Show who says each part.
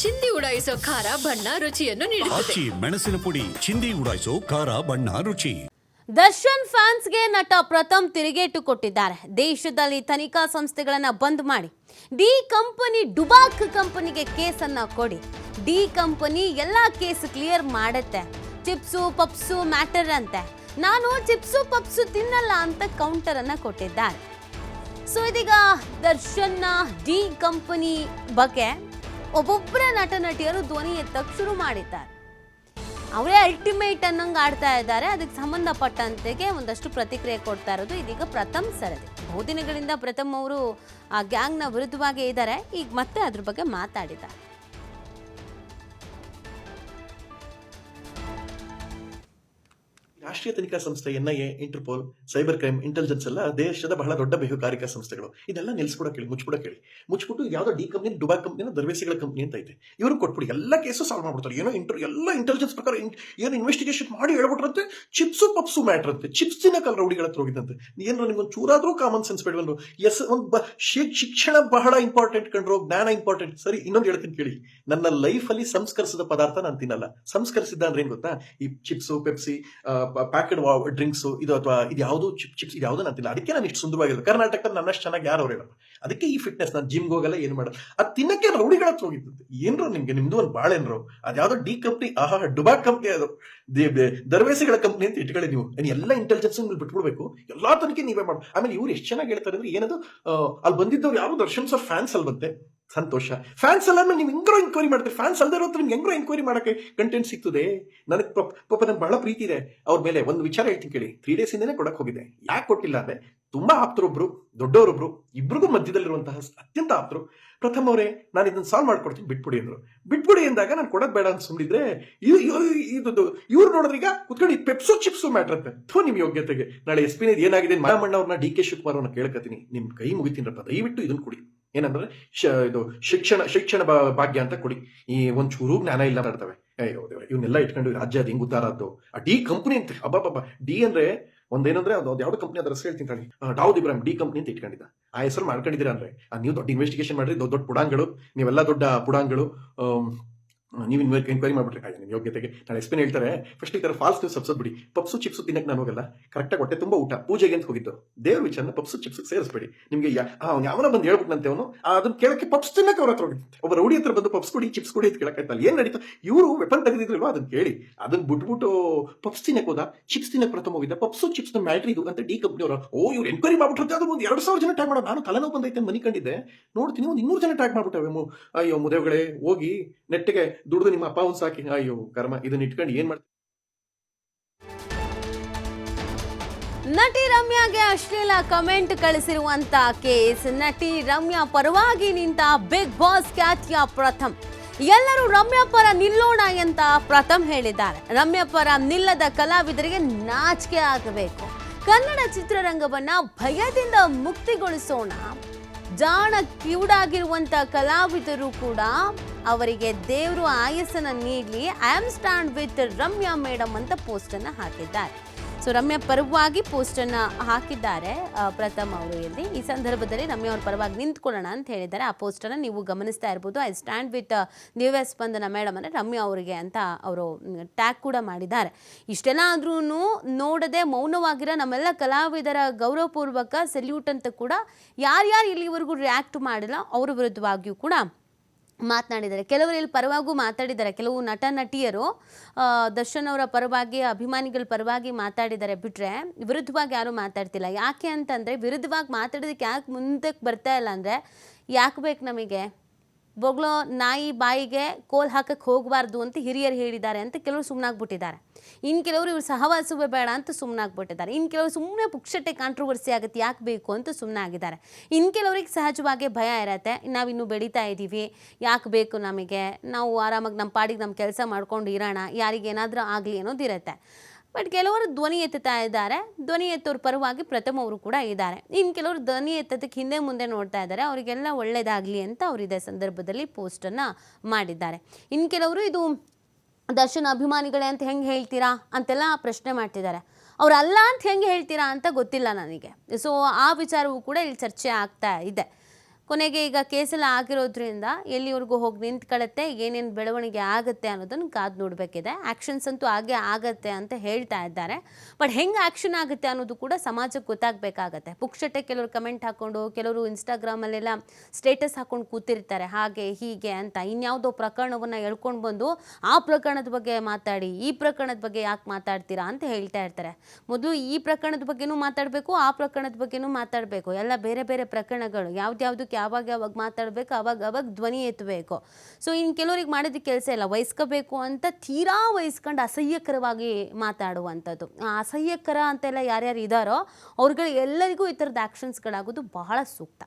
Speaker 1: ಚಿಂದಿ ಉಡಾಯಿಸೋ ಖಾರ ಬಣ್ಣ ರುಚಿಯನ್ನು ನೀಡುತ್ತದೆ.
Speaker 2: ಆಚಿ ಮೆಣಸಿನ ಪುಡಿ ಚಿಂದಿ ಉಡಾಯಿಸೋ ಖಾರ ಬಣ್ಣ ರುಚಿ.
Speaker 3: ದರ್ಶನ್ ಫ್ಯಾನ್ಸ್ಗೆ ನಟ ಪ್ರಥಮ್ ತಿರುಗೇಟು ಕೊಟ್ಟಿದ್ದಾರೆ. ದೇಶದಲ್ಲಿ ತನಿಖಾ ಸಂಸ್ಥೆಗಳನ್ನ ಬಂದ್ ಮಾಡಿ. ಡಿ ಕಂಪನಿ ಡುಬಾಕ್ ಕಂಪನಿಗೆ ಕೇಸನ್ನ ಕೊಡಿ. ಡಿ ಕಂಪನಿ ಎಲ್ಲ ಕೇಸ್ ಕ್ಲಿಯರ್ ಮಾಡುತ್ತೆ. ಚಿಪ್ಸು ಪಪ್ಸು ಮ್ಯಾಟರ್ ಅಂತೆ. ನಾನು ಚಿಪ್ಸು ಪಪ್ಸು ತಿನ್ನಲ್ಲ ಅಂತ ಕೌಂಟರ್ ಅನ್ನ ಕೊಟ್ಟಿದ್ದಾರೆ. ಸೊ ಇದೀಗ ದರ್ಶನ್ನ ಡಿ ಕಂಪನಿ ಬಗ್ಗೆ ಒಬ್ಬೊಬ್ಬರ ನಟ ನಟಿಯರು ಧ್ವನಿ ಎತ್ತಕ್ಕೆ ಶುರು ಮಾಡಿದ್ದಾರೆ. ಅವರೇ ಅಲ್ಟಿಮೇಟ್ ಅನ್ನಂಗೆ ಆಡ್ತಾ ಇದ್ದಾರೆ. ಅದಕ್ಕೆ ಸಂಬಂಧಪಟ್ಟಂತೆಗೆ ಒಂದಷ್ಟು ಪ್ರತಿಕ್ರಿಯೆ ಕೊಡ್ತಾ ಇರೋದು ಇದೀಗ ಪ್ರಥಮ್ ಸರದಿ. ಬಹುದಿನಗಳಿಂದ ಪ್ರಥಮ್ ಅವರು ಆ ಗ್ಯಾಂಗ್ನ ವಿರುದ್ಧವಾಗಿ ಇದ್ದಾರೆ. ಈಗ ಮತ್ತೆ ಅದ್ರ ಬಗ್ಗೆ ಮಾತಾಡಿದ್ದಾರೆ.
Speaker 4: ರಾಷ್ಟ್ರೀಯ ತನಿಖಾ ಸಂಸ್ಥೆ NIA, Interpol, cyber crime, intelligence ಎಲ್ಲ ದೇಶದ ಬಹಳ ದೊಡ್ಡ ಬೇಹುಗಾರಿಕಾ ಸಂಸ್ಥೆಗಳು. ಇದೆಲ್ಲ ನಿಲ್ಸ್ಕೊಡ ಕೇಳಿ, ಮುಚ್ಚಿಬಿಡ ಕೇಳಿ. ಮುಚ್ಚಿಬಿಟ್ಟು ಯಾವುದೋ ಡಿ ಕಂಪ್ನಿ ಡುಬಾ ಕಂಪ್ನಿನ ದರ್ವೇಸಿಗಳ ಕಂಪ್ನಿ ಅಂತ ಐತೆ. ಇವರು ಕೊಟ್ಬಿಡಿ, ಎಲ್ಲ ಕೇಸು ಸಾಲ್ವ್ ಮಾಡ್ಬಿಡ್ತಾರೆ. ಏನೋ ಇಂಟರ್, ಎಲ್ಲ ಇಂಟೆಲಿಜೆನ್ಸ್ ಪ್ರಕಾರ ಏನು ಇನ್ವೆಸ್ಟಿಗೇಷನ್ ಮಾಡಿ ಹೇಳ್ಬಿಟ್ರಂತೆ, ಚಿಪ್ಸು ಪಪ್ಸು ಮ್ಯಾಟ್ರ್ ಅಂತೆ. ಚಿಪ್ಸ್ ಕಲ್ ರೌಡಿಗಳ ಹತ್ರ ಹೋಗಿದ್ದಂತೆ. ಏನೋ ನಿಮ್ಗೊಂದು ಚೂರಾದ್ರೂ ಕಾಮನ್ ಸೆನ್ಸ್ ಬೇಡವಲ್ರು. ಎಸ್, ಒಂದು ಶಿಕ್ಷಣ ಬಹಳ ಇಂಪಾರ್ಟೆಂಟ್ ಕಂಡ್ರು ಜ್ಞಾನ ಇಂಪಾರ್ಟೆಂಟ್ ಸರಿ, ಇನ್ನೊಂದು ಹೇಳ್ತೀನಿ ಕೇಳಿ. ನನ್ನ ಲೈಫಲ್ಲಿ ಸಂಸ್ಕರಿಸಿದ ಪದಾರ್ಥ ನಾನು ತಿನ್ನಲ್ಲ. ಸಂಸ್ಕರಿಸಿದ್ದ ಅಂದ್ರೆ ಏನ್ ಗೊತ್ತಾ? ಈ ಚಿಪ್ಸು, ಪೆಪ್ಸಿ ಪ್ಯಾಕೆಡ್ ಡ್ರಿಂಕ್ಸ್ ಇದು ಅಥವಾ ಇದು ಯಾವುದು ಚಿಪ್ ಚಿಪ್ಸ್ ಇದು ಯಾವುದು ನಂತಿಲ್ಲ ಅದಕ್ಕೆ ನಾನು ಇಷ್ಟು ಸುಂದರವಾಗಿರೋದು. ಕರ್ನಾಟಕದಲ್ಲಿ ನನ್ನಷ್ಟು ಚೆನ್ನಾಗಿ ಯಾರು ಅವರಿಲ್ಲ ಅದಕ್ಕೆ ಈ ಫಿಟ್ನೆಸ್ ನಾನು ಜಿಮ್ಗೆ ಹೋಗಲ್ಲ, ಏನು ಮಾಡಲ್ಲ ಅದು ತಿನ್ನಕ್ಕೆ ರೌಡಿಗಳ ಹೋಗಿದ್ದು ಏನ್ರು ನಿಮ್ಗೆ, ನಿಮ್ದು ಒಂದು ಬಾಳೆನ್ರು ಅದ್ಯಾವುದೋ ಡಿ ಕಂಪ್ನಿ ಆಹಾ ಡುಬಾಕ್ ಕಂಪ್ನಿ ಅದು. ದರ್ವೇಸಿಗಳ ಕಂಪ್ನಿ ಅಂತ ಇಟ್ಕೊಳ್ಳಿ ನೀವು. ಎಲ್ಲ ಇಂಟೆಲಿಜೆನ್ಸ್ ಬಿಟ್ಬಿಡ್ಬೇಕು. ಎಲ್ಲಾ ತನಿಖೆ ನೀವೇ ಮಾಡಿ ಆಮೇಲೆ ಇವ್ರು ಎಷ್ಟು ಚೆನ್ನಾಗಿ ಹೇಳ್ತಾರೆ ಅಂದ್ರೆ ಏನದು? ಅಲ್ಲಿ ಬಂದಿದ್ದವ್ರು ಯಾರು? ದರ್ಶನ್ಸ್ ಆಫ್ ಫ್ಯಾನ್ಸ್ ಅಲ್ಲಿ ಬಂತೆ ಸಂತೋಷ. ಫ್ಯಾನ್ಸ್ ಅಲ್ಲ ನೀವು ಹೆಂಗ್ರೋ ಎಂಕ್ವೈರಿ ಮಾಡ್ತೀರಿ? ಫ್ಯಾನ್ಸ್ ಅಲ್ಲದೆ ನಿಮಗೆ ನಿಮ್ಗೆ ಹೆಂಗ್ರೋ ಎಂಕ್ವೈರಿ ಮಾಡಕ್ಕೆ ಕಂಟೆಂಟ್ ಸಿಗ್ತದೆ? ನನಗೆ ಪಾಪ ನನಗೆ ಬಹಳ ಪ್ರೀತಿ ಇದೆ. ಅವ್ರ ಮೇಲೆ ಒಂದು ವಿಚಾರ ಹೇಳ್ತೀನಿ ಕೇಳಿ. ತ್ರೀ ಡೇಸ್ ಇಂದನೇ ಕೊಡಕ್ ಹೋಗಿದೆ. ಯಾಕೆ ಕೊಟ್ಟಿಲ್ಲ ಅಂದ್ರೆ, ತುಂಬಾ ಆಪ್ತರೊಬ್ರು ದೊಡ್ಡವರೊಬ್ರು, ಇಬ್ರಿಗೂ ಮಧ್ಯದಲ್ಲಿರುವಂತಹ ಅತ್ಯಂತ ಆಪ್ತರು. ಪ್ರಥಮ ಅವರೇ, ನಾನು ಇದನ್ನು ಸಾಲ್ವ್ ಮಾಡ್ಕೊಡ್ತೀನಿ, ಬಿಟ್ಬಿಡಿ ಅಂದ್ರು. ಬಿಟ್ಬಿಡಿ ಅಂದಾಗ ನಾನು ಕೊಡಕ್ ಬೇಡ ಅಂತ ಸುಮ್ಮನಿದ್ರೆ ಇದು ಇವ್ರು ನೋಡಿದ್ರೆ ಈಗ ಕುತ್ಕೊಂಡು ಪೆಪ್ಸೋ ಚಿಪ್ಸು ಮ್ಯಾಟ್ರ್ ಅಂತ. ಥೋ ನಿಮ್ಮ ಯೋಗ್ಯತೆಗೆ. ನಾಳೆ ಎಸ್ ಪಿನ ಏನಾಗಿದೆ ಮಾಮಣ್ಣ ಅವ್ರನ್ನ ಡಿ ಕೆ ಶಿವಕುಮಾರ್ ಅವ್ರನ್ನ ಕೇಳ್ಕತೀನಿ ನಿಮ್ಮ ಕೈ ಮುಗಿತೀನಪ್ಪ ದಯವಿಟ್ಟು ಇದನ್ನು ಕೊಡಿ. ಏನಂದ್ರೆ ಶ- ಇದು ಶಿಕ್ಷಣ ಶಿಕ್ಷಣ ಭಾಗ್ಯ ಅಂತ ಕೊಡಿ. ಈ ಒಂದ್ ಚೂರು ಜ್ಞಾನ ಇಲ್ಲ ಮಾಡ್ತವೆ ಅಯ್ಯೋ ಇವನ್ನೆಲ್ಲ ಇಟ್ಕೊಂಡು ರಾಜ್ಯ ಅದು ಹಿಂಗ್ ಉದ್ದಾರ ಆದ್ದು. ಆ ಡಿ ಕಂಪನಿ ಅಂತ ಅಬ್ಬಬ್ಬ ಡಿ ಅಂದ್ರೆ ಒಂದೇನಂದ್ರೆ ಅದು ಯಾವ್ದು ಕಂಪನಿ ಅದ್ರ ಹೆಸರು ಹೇಳ್ತೀನಿ ತಾಳಿ ಇಬ್ರಾಹಿಂ ಡಿ ಕಂಪನಿ ಅಂತ ಇಟ್ಕೊಂಡಿದ್ದ. ಆ ಹೆಸರು ಮಾಡ್ಕೊಂಡಿದ್ದೀರಾ ಅಂದ್ರೆ. ನೀವು ದೊಡ್ಡ ಇನ್ವೆಸ್ಟಿಗೇಷನ್ ಮಾಡ್ರಿ. ದೊಡ್ಡ ದೊಡ್ಡ ಪುಡಾಂಗಳು ನೀವೆಲ್ಲ ದೊಡ್ಡ ಪುಡಾಂಗಳು ನೀವು ಎನ್ಕ್ವೈರಿ ಮಾಡ್ಬಿಟ್ರೆ ಆಯ್ತು ನಿಮ್ಮ ಯೋಗ್ಯತೆಗೆ. ನಾನು ಎಕ್ಸ್ಪ್ಲೇನ್ ಹೇಳ್ತಾರೆ ಫಸ್ಟ್ ಈ ಥರ ಫಾಲ್ಸ್ ನ್ಯೂಸ್ ಸಬ್ಸದ್ ಬಿಡಿ. ಪಪ್ಸು ಚಿಪ್ಸು ತಿನ್ನಕ್ಕೆ ನಾನು ಹೋಗಲ್ಲ. ಕರೆಕ್ಟಾಗಿ ಹೊಟ್ಟೆ ತುಂಬ ಊಟ. ಪೂಜೆಗೆ ಅಂತ ಹೋಗಿದ್ದು. ದೇವ್ರ ವಿಚಾರನ ಪಪ್ಸು ಚಿಪ್ಸ್ ಸೇರಿಸ್ಬೇಡಿ. ನಿಮಗೆ ಅವ್ನು ಯಾವನ ಬಂದು ಹೇಳ್ಬಿಟ್ಟಂತೆ ಅವನು. ಅದನ್ನ ಕೇಳಕ್ಕೆ ಪಪ್ಸ್ ತಿನ್ನಕ್ಕೆ ಅವ್ರ ಹತ್ರ ಹೋಗಿದ್ದೆ ಒಬ್ಬ ರೌಡಿ ಹತ್ರ ಬಂದು ಪಪ್ಸ್ ಕೊಡಿ, ಚಿಪ್ಸ್ ಕೊಡಿ ಅಂತ ಕೇಳಕ್ಕಾಯ್ತಲ್ಲ. ಏನು ನಡೀತು? ಇವರು ವೆಪನ್ ತೆಗೆದಿದ್ರಲ್ವಾ ಅದನ್ನ ಕೇಳಿ. ಅದನ್ನ ಬಿಟ್ಬಿಟ್ಟು ಪಪ್ಸ್ ತಿನ್ನಕ್ಕೆ ಹೋದ. ಚಿಪ್ಸ್ ತಿನ್ನಕ್ಕೆ ಪ್ರಥಮ ಹೋಗಿದ್ದ. ಪಪ್ಸು ಚಿಪ್ಸ್ ಮ್ಯಾಟ್ರಿ ಇದು ಅಂತ ಡಿ ಕಂಪ್ನಿ ಅವರು, ಓ, ಇವ್ರು ಎನ್ಕ್ವೈರಿ ಮಾಡ್ಬಿಟ್ರೆ ಅದು ಒಂದು ಎರಡು ಸಾವಿರ ಜನ ಟ್ಯಾಗ್ ಮಾಡೋದು ನಾನು ತಲೆನೋವು ಬಂದೈತೆ ಮನಿ ಕಂಡಿದ್ದೆ ನೋಡ್ತೀನಿ ಒಂದು ಇನ್ನೂರು ಜನ ಟ್ಯಾಗ್ ಮಾಡ್ಬಿಟ್ಟವೆ ಮು- ಅಯ್ಯೋ, ಮುದೇವ್ಗಳೇ, ಹೋಗಿ ನೆಟ್ಟಿಗೆ ದುಡ್ದು ನಿಮ್ಮ ಅಪ್ಪ ಒಂದು ಸಾಕಿ ಅಯ್ಯೋ, ಕರ್ಮ, ಇದನ್ನ ಇಟ್ಕೊಂಡು ಏನ್ ಮಾಡ್ತೀವಿ
Speaker 3: ನಟಿ ರಮ್ಯಾಗೆ ಅಶ್ಲೀಲ ಕಮೆಂಟ್ ಕಳಿಸಿರುವಂತ ಕೇಸ್. ನಟಿ ರಮ್ಯಾ ಪರವಾಗಿ ನಿಂತ ಬಿಗ್ ಬಾಸ್ ಖ್ಯಾತಿಯ ಪ್ರಥಮ್. ಎಲ್ಲರೂ ರಮ್ಯಾ ಪರ ನಿಲ್ಲೋಣ ಅಂತ ಪ್ರಥಮ್ ಹೇಳಿದ್ದಾರೆ. ರಮ್ಯಾ ಪರ ನಿಲ್ಲದ ಕಲಾವಿದರಿಗೆ ನಾಚಿಕೆ ಆಗಬೇಕು. ಕನ್ನಡ ಚಿತ್ರರಂಗವನ್ನ ಭಯದಿಂದ ಮುಕ್ತಿಗೊಳಿಸೋಣ. ಜಾಣ ಕಿವುಡಾಗಿರುವಂತ ಕಲಾವಿದರು ಕೂಡ ಅವರಿಗೆ ದೇವರು ಆಯಸ್ಸನ್ನು ನೀಡಲಿ I am stand with Ramya madam ಅಂತ ಪೋಸ್ಟನ್ನು ಹಾಕಿದ್ದಾರೆ. ಸೊ ರಮ್ಯಾ ಪರವಾಗಿ ಪೋಸ್ಟನ್ನು ಹಾಕಿದ್ದಾರೆ ಪ್ರಥಮ್ ಅವರು ಇಲ್ಲಿ. ಈ ಸಂದರ್ಭದಲ್ಲಿ ರಮ್ಯಾ ಅವ್ರ ಪರವಾಗಿ ನಿಂತ್ಕೊಳ್ಳೋಣ ಅಂತ ಹೇಳಿದ್ದಾರೆ. ಆ ಪೋಸ್ಟನ್ನು ನೀವು ಗಮನಿಸ್ತಾ ಇರ್ಬೋದು. ಐ ಸ್ಟ್ಯಾಂಡ್ ವಿತ್ ದಿವ್ಯ ಸ್ಪಂದನ ಮೇಡಮ್ ಅಂದರೆ ರಮ್ಯಾ ಅವರಿಗೆ ಅಂತ ಅವರು ಟ್ಯಾಗ್ ಕೂಡ ಮಾಡಿದ್ದಾರೆ. ಇಷ್ಟೆಲ್ಲ ಆದ್ರೂ ನೋಡದೆ ಮೌನವಾಗಿರೋ ನಮ್ಮೆಲ್ಲ ಕಲಾವಿದರ ಗೌರವಪೂರ್ವಕ ಸೆಲ್ಯೂಟ್ ಅಂತ ಕೂಡ ಯಾರ್ಯಾರು ಇಲ್ಲಿವರೆಗೂ ರಿಯಾಕ್ಟ್ ಮಾಡಿಲ್ಲ, ಅವರ ವಿರುದ್ಧವಾಗಿಯೂ ಕೂಡ ಮಾತನಾಡಿದ್ದಾರೆ. ಕೆಲವರು ಇಲ್ಲಿ ಪರವಾಗೂ ಮಾತಾಡಿದ್ದಾರೆ. ಕೆಲವು ನಟ ನಟಿಯರು ದರ್ಶನ್ ಅವರ ಪರವಾಗಿ, ಅಭಿಮಾನಿಗಳ ಪರವಾಗಿ ಮಾತಾಡಿದ್ದಾರೆ ಬಿಟ್ಟರೆ ವಿರುದ್ಧವಾಗಿ ಯಾರೂ ಮಾತಾಡ್ತಿಲ್ಲ. ಯಾಕೆ ಅಂತಂದರೆ ವಿರುದ್ಧವಾಗಿ ಮಾತಾಡೋದಕ್ಕೆ ಯಾಕೆ ಮುಂದಕ್ಕೆ ಬರ್ತಾ ಇಲ್ಲ ಅಂದರೆ ಯಾಕೆ ಬೇಕು ನಮಗೆ? ಬೊಗ್ಲೋ ನಾಯಿ ಬಾಯಿಗೆ ಕೋಲ್ ಹಾಕಕ್ಕೆ ಹೋಗಬಾರ್ದು ಅಂತ ಹಿರಿಯರು ಹೇಳಿದ್ದಾರೆ ಅಂತ ಕೆಲವರು ಸುಮ್ಮನಾಗ್ಬಿಟ್ಟಿದ್ದಾರೆ ಇನ್ನು ಕೆಲವರು ಇವ್ರು ಸಹವಾಸವೇ ಬೇಡ ಅಂತ ಸುಮ್ಮನಾಗ್ಬಿಟ್ಟಿದ್ದಾರೆ ಇನ್ನು ಕೆಲವರು ಸುಮ್ಮನೆ ಪುಕ್ಷಟೆ ಕಾಂಟ್ರವರ್ಸಿ ಆಗುತ್ತೆ, ಯಾಕೆ ಬೇಕು ಅಂತ ಸುಮ್ಮನೆ ಆಗಿದ್ದಾರೆ ಇನ್ನು ಕೆಲವ್ರಿಗೆ ಸಹಜವಾಗಿ ಭಯ ಇರತ್ತೆ. ನಾವಿನ್ನೂ ಬೆಳೀತಾ ಇದ್ದೀವಿ ಯಾಕೆ ಬೇಕು ನಮಗೆ? ನಾವು ಆರಾಮಾಗಿ ನಮ್ಮ ಪಾಡಿಗೆ ನಮ್ಮ ಕೆಲಸ ಮಾಡ್ಕೊಂಡು ಇರೋಣ. ಯಾರಿಗೇನಾದರೂ ಆಗಲಿ ಅನ್ನೋದಿರುತ್ತೆ ಬಟ್ ಕೆಲವರು ಧ್ವನಿ ಎತ್ತುತ್ತಾ ಇದ್ದಾರೆ. ಧ್ವನಿ ಎತ್ತೋರ ಪರವಾಗಿ ಪ್ರಥಮ ಅವರು ಕೂಡ ಇದ್ದಾರೆ. ಇನ್ನು ಕೆಲವರು ಧ್ವನಿ ಎತ್ತೋದಕ್ಕೆ ಹಿಂದೆ ಮುಂದೆ ನೋಡ್ತಾ ಇದ್ದಾರೆ. ಅವರಿಗೆಲ್ಲ ಒಳ್ಳೇದಾಗಲಿ ಅಂತ ಅವರು ಇದೇ ಸಂದರ್ಭದಲ್ಲಿ ಪೋಸ್ಟನ್ನು ಮಾಡಿದ್ದಾರೆ. ಇನ್ನು ಕೆಲವರು ಇದು ದರ್ಶನ್ ಅಭಿಮಾನಿಗಳೇ ಅಂತ ಹೆಂಗೆ ಹೇಳ್ತೀರಾ ಅಂತೆಲ್ಲ ಪ್ರಶ್ನೆ ಮಾಡ್ತಿದ್ದಾರೆ. ಅವರಲ್ಲ ಅಂತ ಹೆಂಗೆ ಹೇಳ್ತೀರಾ ಅಂತ ಗೊತ್ತಿಲ್ಲ ನನಗೆ. ಸೊ ಆ ವಿಚಾರವೂ ಕೂಡ ಇಲ್ಲಿ ಚರ್ಚೆ ಆಗ್ತಾ ಇದೆ. ಕೊನೆಗೆ ಈಗ ಕೇಸೆಲ್ಲ ಆಗಿರೋದ್ರಿಂದ ಎಲ್ಲಿವರೆಗೂ ಹೋಗಿ ನಿಂತ್ಕೊಳ್ಳುತ್ತೆ ಏನೇನು ಬೆಳವಣಿಗೆ ಆಗುತ್ತೆ ಅನ್ನೋದನ್ನು ಕಾದು ನೋಡಬೇಕಿದೆ. ಆ್ಯಕ್ಷನ್ಸ್ ಅಂತೂ ಹಾಗೆ ಆಗತ್ತೆ ಅಂತ ಹೇಳ್ತಾ ಇದ್ದಾರೆ. ಬಟ್ ಹೆಂಗೆ ಆ್ಯಕ್ಷನ್ ಆಗುತ್ತೆ ಅನ್ನೋದು ಕೂಡ ಸಮಾಜಕ್ಕೆ ಗೊತ್ತಾಗಬೇಕಾಗತ್ತೆ. ಪುಕ್ಷಟೆ ಕೆಲವರು ಕಮೆಂಟ್ ಹಾಕ್ಕೊಂಡು ಕೆಲವರು ಇನ್ಸ್ಟಾಗ್ರಾಮಲ್ಲೆಲ್ಲ ಸ್ಟೇಟಸ್ ಹಾಕೊಂಡು ಕೂತಿರ್ತಾರೆ. ಹಾಗೆ, ಹೀಗೆ ಅಂತ ಇನ್ಯಾವುದೋ ಪ್ರಕರಣವನ್ನು ಎಳ್ಕೊಂಡು ಬಂದು ಆ ಪ್ರಕರಣದ ಬಗ್ಗೆ ಮಾತಾಡಿ, ಈ ಪ್ರಕರಣದ ಬಗ್ಗೆ ಯಾಕೆ ಮಾತಾಡ್ತೀರಾ ಅಂತ ಹೇಳ್ತಾ ಇರ್ತಾರೆ. ಮೊದಲು ಈ ಪ್ರಕರಣದ ಬಗ್ಗೆನೂ ಮಾತಾಡಬೇಕು, ಆ ಪ್ರಕರಣದ ಬಗ್ಗೆನೂ ಮಾತಾಡಬೇಕು. ಎಲ್ಲ ಬೇರೆ ಬೇರೆ ಪ್ರಕರಣಗಳು, ಯಾವ್ದ್ಯಾವ್ದಕ್ಕೆ ಯಾವಾಗ ಯಾವಾಗ ಮಾತಾಡಬೇಕು, ಅವಾಗ ಅವಾಗ ಧ್ವನಿ ಎತ್ತಬೇಕು. ಸೊ ಇನ್ನು ಕೆಲವ್ರಿಗೆ ಮಾಡಿದ ಕೆಲಸ ಇಲ್ಲ ವಹಿಸ್ಕೋಬೇಕು ಅಂತ ತೀರಾ ವಹಿಸ್ಕೊಂಡು ಅಸಹ್ಯಕರವಾಗಿ ಮಾತಾಡುವಂಥದ್ದು. ಅಸಹ್ಯಕರ ಅಂತೆಲ್ಲ ಯಾರ್ಯಾರು ಇದ್ದಾರೋ ಅವ್ರುಗಳು ಎಲ್ಲರಿಗೂ ಈ ಥರದ ಆ್ಯಕ್ಷನ್ಸ್ಗಳಾಗೋದು ಬಹಳ ಸೂಕ್ತ.